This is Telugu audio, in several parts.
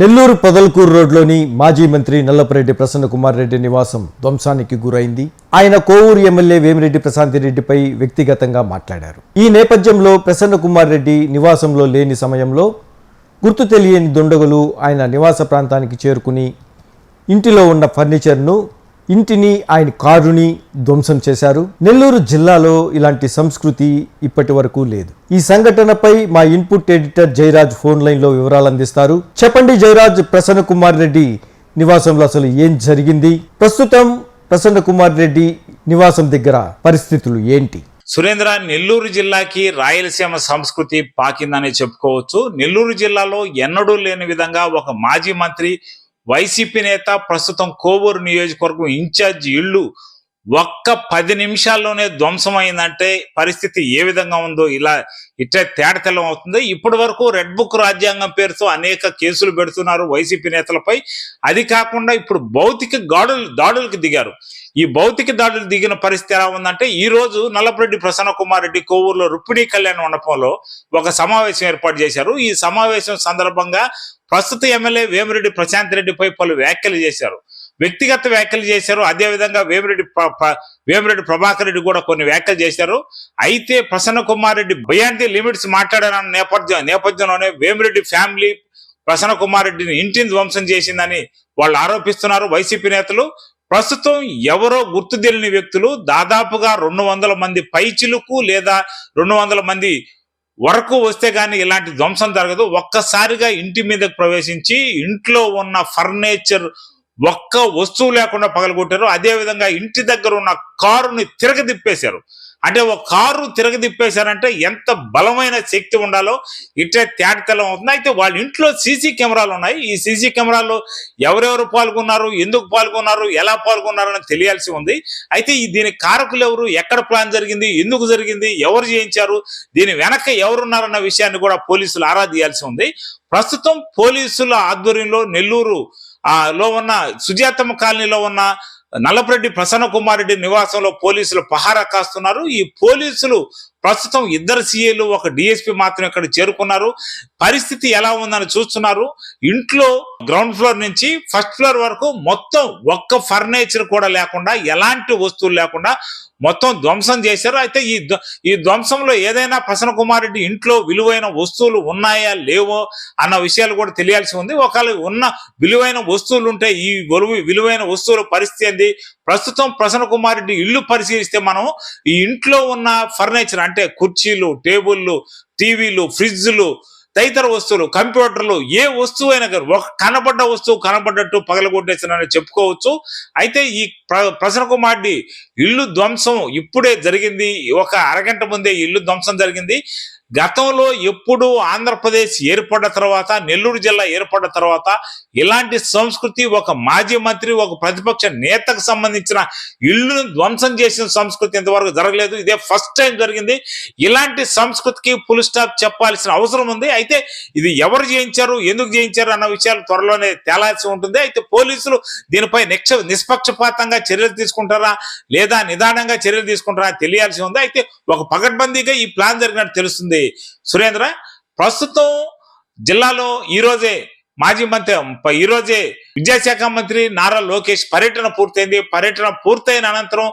నెల్లూరు పొదల్కూరు రోడ్లోని మాజీ మంత్రి నల్లపరెడ్డి ప్రసన్న కుమార్ రెడ్డి నివాసం ధ్వంసానికి గురైంది. ఆయన కోవూరు ఎమ్మెల్యే వేమిరెడ్డి ప్రశాంతి రెడ్డిపై వ్యక్తిగతంగా మాట్లాడారు. ఈ నేపథ్యంలో ప్రసన్న కుమార్ రెడ్డి నివాసంలో లేని సమయంలో గుర్తు తెలియని దుండగులు ఆయన నివాస ప్రాంతానికి చేరుకుని ఇంటిలో ఉన్న ఫర్నిచర్ను ఇంటిని ఆయన కారుని ధ్వంసం చేశారు. నెల్లూరు జిల్లాలో ఇలాంటి సంస్కృతి ఇప్పటి వరకు లేదు. ఈ సంఘటనపై మా ఇన్పుట్ ఎడిటర్ జయరాజ్ ఫోన్ లైన్లో వివరాలు అందిస్తారు. చెప్పండి జయరాజ్ ప్రసన్న కుమార్ రెడ్డి నివాసంలో అసలు ఏం జరిగింది? ప్రస్తుతం ప్రసన్న కుమార్ రెడ్డి నివాసం దగ్గర పరిస్థితులు ఏంటి? సురేంద్ర నెల్లూరు జిల్లాకి రాయలసీమ సంస్కృతి పాకిందని చెప్పుకోవచ్చు. నెల్లూరు జిల్లాలో ఎన్నడూ లేని విధంగా ఒక మాజీ మంత్రి వైసీపీ నేత ప్రస్తుతం కోవూరు నియోజకవర్గం ఇన్ఛార్జ్ ఇల్లు ఒక్క పది నిమిషాల్లోనే ధ్వంసమైందంటే పరిస్థితి ఏ విధంగా ఉందో ఇలా ఇట్లా తేడతెల్లం అవుతుంది. ఇప్పటి వరకు రెడ్ బుక్ రాజ్యాంగం పేరుతో అనేక కేసులు పెడుతున్నారు వైసీపీ నేతలపై. అది కాకుండా ఇప్పుడు భౌతిక గాడులు దాడులకు దిగారు. ఈ భౌతిక దాడులు దిగిన పరిస్థితి ఎలా ఉందంటే ఈ రోజు నల్లపరెడ్డి ప్రసన్న కుమార్ రెడ్డి కోవూరులో రుక్మిణి కళ్యాణ మండపంలో ఒక సమావేశం ఏర్పాటు చేశారు. ఈ సమావేశం సందర్భంగా ప్రస్తుత ఎమ్మెల్యే వేమిరెడ్డి ప్రశాంత్ రెడ్డిపై పలు వ్యాఖ్యలు చేశారు. వ్యక్తిగత వ్యాఖ్యలు చేశారు. అదే విధంగా వేమిరెడ్డి వేమిరెడ్డి ప్రభాకర్ రెడ్డి కూడా కొన్ని వ్యాఖ్యలు చేశారు. అయితే ప్రసన్న కుమార్ రెడ్డి భయాంతి లిమిట్స్ మాట్లాడిన నేపథ్యం నేపథ్యంలోనే వేమిరెడ్డి ఫ్యామిలీ ప్రసన్న కుమార్ రెడ్డిని ఇంటిని ధ్వంసం చేసిందని వాళ్ళు ఆరోపిస్తున్నారు. వైసీపీ నేతలు ప్రస్తుతం ఎవరో గుర్తు తెలియని వ్యక్తులు దాదాపుగా రెండు వందల మంది పైచిలుకు లేదా రెండు వందల మంది వరకు వస్తే కానీ ఇలాంటి ధ్వంసం జరగదు. ఒక్కసారిగా ఇంటి మీదకు ప్రవేశించి ఇంట్లో ఉన్న ఫర్నిచర్ ఒక్క వస్తువు లేకుండా పగలగొట్టారు. అదే విధంగా ఇంటి దగ్గర ఉన్న కారుని తిరగదిప్పేశారు అంటే ఒక కారు తిరగదిప్పేశారంటే ఎంత బలమైన శక్తి ఉండాలో ఇట్టే తేటతెల్లం అవుతుంది. అయితే వాళ్ళ ఇంట్లో సీసీ కెమెరాలు ఉన్నాయి. ఈ సీసీ కెమెరాల్లో ఎవరెవరు పాల్గొన్నారు? ఎందుకు పాల్గొన్నారు? ఎలా పాల్గొన్నారు అని తెలియాల్సి ఉంది. అయితే ఈ దీని కారకులు ఎవరు? ఎక్కడ ప్లాన్ జరిగింది? ఎందుకు జరిగింది? ఎవరు చేయించారు దీని వెనక ఎవరున్నారన్న విషయాన్ని కూడా పోలీసులు ఆరా తీయాల్సి ఉంది. ప్రస్తుతం పోలీసుల ఆధ్వర్యంలో నెల్లూరు లో ఉన్న సుజాతమ్మ కాలనీలో ఉన్న నల్లపరెడ్డి ప్రసన్న కుమార్ రెడ్డి నివాసంలో పోలీసులు పహారా కాస్తున్నారు. ఈ పోలీసులు ప్రస్తుతం ఇద్దరు సీఏలు ఒక డిఎస్పీ మాత్రం ఇక్కడ చేరుకున్నారు. పరిస్థితి ఎలా ఉందని చూస్తున్నారు. ఇంట్లో గ్రౌండ్ ఫ్లోర్ నుంచి ఫస్ట్ ఫ్లోర్ వరకు మొత్తం ఒక్క ఫర్నిచర్ కూడా లేకుండా ఎలాంటి వస్తువులు లేకుండా మొత్తం ధ్వంసం చేశారు. అయితే ఈ ఈ ధ్వంసంలో ఏదైనా ప్రసన్న కుమార్ రెడ్డి ఇంట్లో విలువైన వస్తువులు ఉన్నాయా లేవో అన్న విషయాలు కూడా తెలియాల్సి ఉంది. ఒకవేళ ఉన్న విలువైన వస్తువులు ఉంటే ఈ విలువైన వస్తువుల పరిస్థితి ఏంది? ప్రస్తుతం ప్రసన్న కుమార్ రెడ్డి ఇల్లు పరిశీలిస్తే మనం ఈ ఇంట్లో ఉన్న ఫర్నిచర్ అంటే కుర్చీలు టేబుల్లు టీవీలు ఫ్రిడ్జ్లు తదితర వస్తువులు కంప్యూటర్లు ఏ వస్తువు అయినా కానీ ఒక కనబడ్డ వస్తువు కనబడ్డట్టు పగలగొట్టేసానని చెప్పుకోవచ్చు. అయితే ఈ ప్ర- ప్రసన్న కుమార్డి ఇల్లు ధ్వంసం ఇప్పుడే జరిగింది. ఒక అరగంట ముందే ఇల్లు ధ్వంసం జరిగింది. గతంలో ఎప్పుడు ఆంధ్రప్రదేశ్ ఏర్పడ్డ తర్వాత నెల్లూరు జిల్లా ఏర్పడ్డ తర్వాత ఇలాంటి సంస్కృతి ఒక మాజీ మంత్రి ఒక ప్రతిపక్ష నేతకు సంబంధించిన ఇల్లును ధ్వంసం చేసిన సంస్కృతి ఇంతవరకు జరగలేదు. ఇదే ఫస్ట్ టైం జరిగింది. ఇలాంటి సంస్కృతికి ఫుల్ స్టాప్ చెప్పాల్సిన అవసరం ఉంది. అయితే ఇది ఎవరు చేయించారు ఎందుకు చేయించారు అన్న విషయాలు త్వరలోనే తేలాల్సి ఉంటుంది. అయితే పోలీసులు దీనిపై నిక్ష నిష్పక్షపాతంగా చర్యలు తీసుకుంటారా లేదా నిదానంగా చర్యలు తీసుకుంటారా తెలియాల్సి ఉంది. అయితే ఒక పగడ్బందీగా ఈ ప్లాన్ జరిగినట్టు తెలుస్తుంది. సురేంద్ర ప్రస్తుతం జిల్లాలో ఈ రోజే మాజీ మంత్రి ఈ రోజే విద్యాశాఖ మంత్రి నారా లోకేష్ పర్యటన పూర్తయింది. పర్యటన పూర్తయిన అనంతరం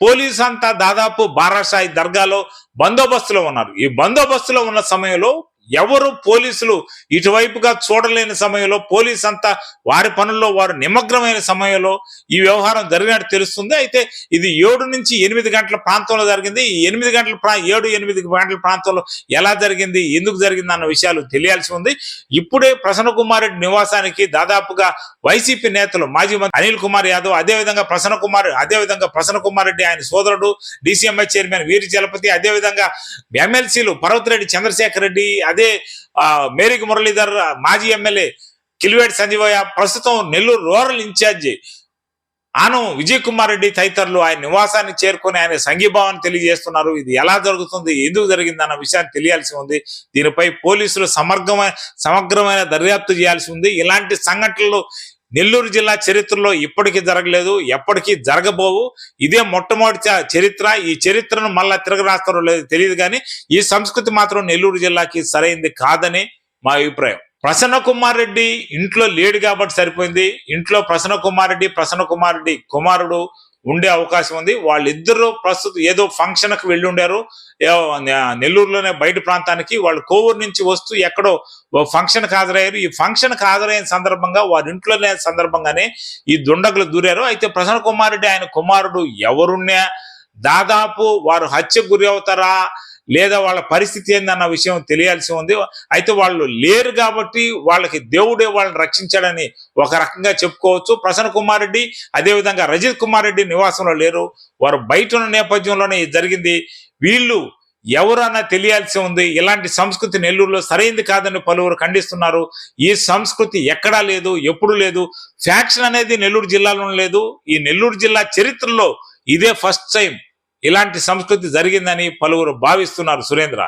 పోలీస్ అంతా దాదాపు బారాసాయి దర్గాలో బందోబస్తులో ఉన్నారు. ఈ బందోబస్తులో ఉన్న సమయంలో ఎవరు పోలీసులు ఇటువైపుగా చూడలేని సమయంలో పోలీస్ అంతా వారి పనుల్లో వారు నిమగ్నమైన సమయంలో ఈ వ్యవహారం జరిగినట్టు తెలుస్తుంది. అయితే ఇది ఏడు నుంచి ఎనిమిది గంటల ప్రాంతంలో జరిగింది. ఈ ఎనిమిది గంటల ప్రా ఏడు ఎనిమిది గంటల ప్రాంతంలో ఎలా జరిగింది ఎందుకు జరిగింది అన్న విషయాలు తెలియాల్సి ఉంది. ఇప్పుడే ప్రసన్న కుమార్ రెడ్డి నివాసానికి దాదాపుగా వైసీపీ నేతలు మాజీ మంత్రి అనిల్ కుమార్ యాదవ్ అదేవిధంగా ప్రసన్న కుమార్ అదే విధంగా ప్రసన్న కుమార్ రెడ్డి ఆయన సోదరుడు డిసిఎంఐ చైర్మన్ వీరి చలపతి అదే విధంగా ఎమ్మెల్సీలు పర్వతిరెడ్డి చంద్రశేఖర్ రెడ్డి అదే మేరిక్ మురళీధర్ మాజీ ఎమ్మెల్యే కిలివేటి సంజీవయ్య ప్రస్తుతం నెల్లూరు రూరల్ ఇన్ఛార్జి. ఆను విజయ్ కుమార్ రెడ్డి తదితరులు ఆయన నివాసాన్ని చేరుకొని ఆయన సంఘీభావాన్ని తెలియజేస్తున్నారు. ఇది ఎలా జరుగుతుంది ఎందుకు జరిగింది అన్న విషయాన్ని తెలియాల్సి ఉంది. దీనిపై పోలీసులు సమగ్రమైన సమగ్రమైన దర్యాప్తు చేయాల్సి ఉంది. ఇలాంటి సంఘటనలు నెల్లూరు జిల్లా చరిత్రలో ఇప్పటికీ జరగలేదు ఎప్పటికీ జరగబోవు. ఇదే మొట్టమొదటి చరిత్ర. ఈ చరిత్రను మళ్ళా తిరగరాస్తారో లేదో తెలియదు కానీ ఈ సంస్కృతి మాత్రం నెల్లూరు జిల్లాకి సరైంది కాదని మా అభిప్రాయం. ప్రసన్న కుమార్ రెడ్డి ఇంట్లో లేడు కాబట్టి సరిపోయింది. ఇంట్లో ప్రసన్న కుమార్ రెడ్డి ప్రసన్న కుమార్ రెడ్డి కుమారుడు ఉండే అవకాశం ఉంది. వాళ్ళిద్దరూ ప్రస్తుతం ఏదో ఫంక్షన్కి వెళ్ళి ఉండారు. నెల్లూరులోనే బయట ప్రాంతానికి వాళ్ళు కోవూరు నుంచి వస్తూ ఎక్కడో ఫంక్షన్కి హాజరయ్యారు. ఈ ఫంక్షన్కి హాజరైన సందర్భంగా వారి ఇంట్లోనే సందర్భంగానే ఈ దుండగులు దూరారు. అయితే ప్రసన్న కుమార్ రెడ్డి ఆయన కుమారుడు ఎవరున్నా? దాదాపు వారు హత్యకు గురి అవుతారా? లేదా వాళ్ళ పరిస్థితి ఏందన్న విషయం తెలియాల్సి ఉంది. అయితే వాళ్ళు లేరు కాబట్టి వాళ్ళకి దేవుడే వాళ్ళని రక్షించాడని ఒక రకంగా చెప్పుకోవచ్చు. ప్రసన్న కుమార్ రెడ్డి అదేవిధంగా రజిత్ కుమార్ రెడ్డి నివాసంలో లేరు. వారు బయట ఉన్న నేపథ్యంలోనే ఇది జరిగింది. వీళ్ళు ఎవరన్నా తెలియాల్సి ఉంది. ఇలాంటి సంస్కృతి నెల్లూరులో సరైంది కాదని పలువురు ఖండిస్తున్నారు. ఈ సంస్కృతి ఎక్కడా లేదు ఎప్పుడు లేదు. ఫ్యాక్షన్ అనేది నెల్లూరు జిల్లాలో లేదు. ఈ నెల్లూరు జిల్లా చరిత్రలో ఇదే ఫస్ట్ టైం. ఇలాంటి సంస్కృతి జరిగిందని పలువురు భావిస్తున్నారు సురేంద్ర.